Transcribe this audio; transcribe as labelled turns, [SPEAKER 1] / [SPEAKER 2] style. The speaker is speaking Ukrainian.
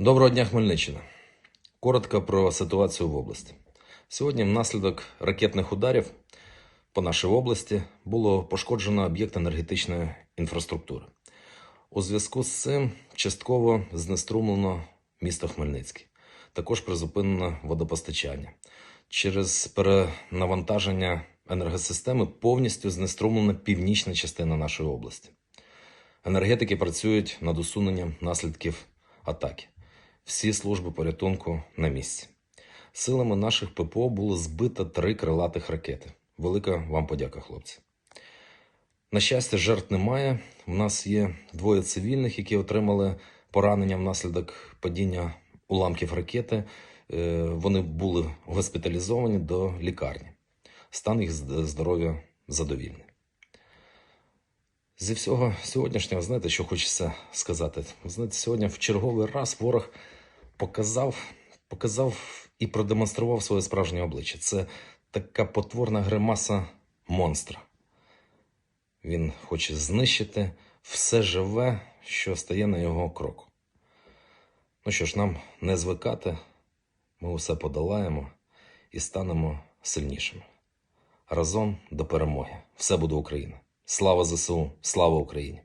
[SPEAKER 1] Доброго дня, Хмельниччина. Коротко про ситуацію в області. Сьогодні, внаслідок ракетних ударів по нашій області, було пошкоджено об'єкт енергетичної інфраструктури. У зв'язку з цим частково знеструмлено місто Хмельницький. Також призупинено водопостачання. Через перенавантаження енергосистеми повністю знеструмлена північна частина нашої області. Енергетики працюють над усуненням наслідків атаки. Всі служби порятунку на місці. Силами наших ППО було збито три крилатих ракети. Велика вам подяка, хлопці. На щастя, жертв немає. У нас є двоє цивільних, які отримали поранення внаслідок падіння уламків ракети. Е, Вони були госпіталізовані до лікарні. Стан їх здоров'я задовільний. Зі всього сьогоднішнього, знаєте, що хочеться сказати? Знаєте, сьогодні в черговий раз ворог показав, показав і продемонстрував своє справжнє обличчя. Це така потворна гримаса монстра. Він хоче знищити все живе, що стає на його кроку. Ну що ж, нам не звикати, ми усе подолаємо і станемо сильнішими. Разом до перемоги. Все буде Україна. Слава ЗСУ, слава Україні!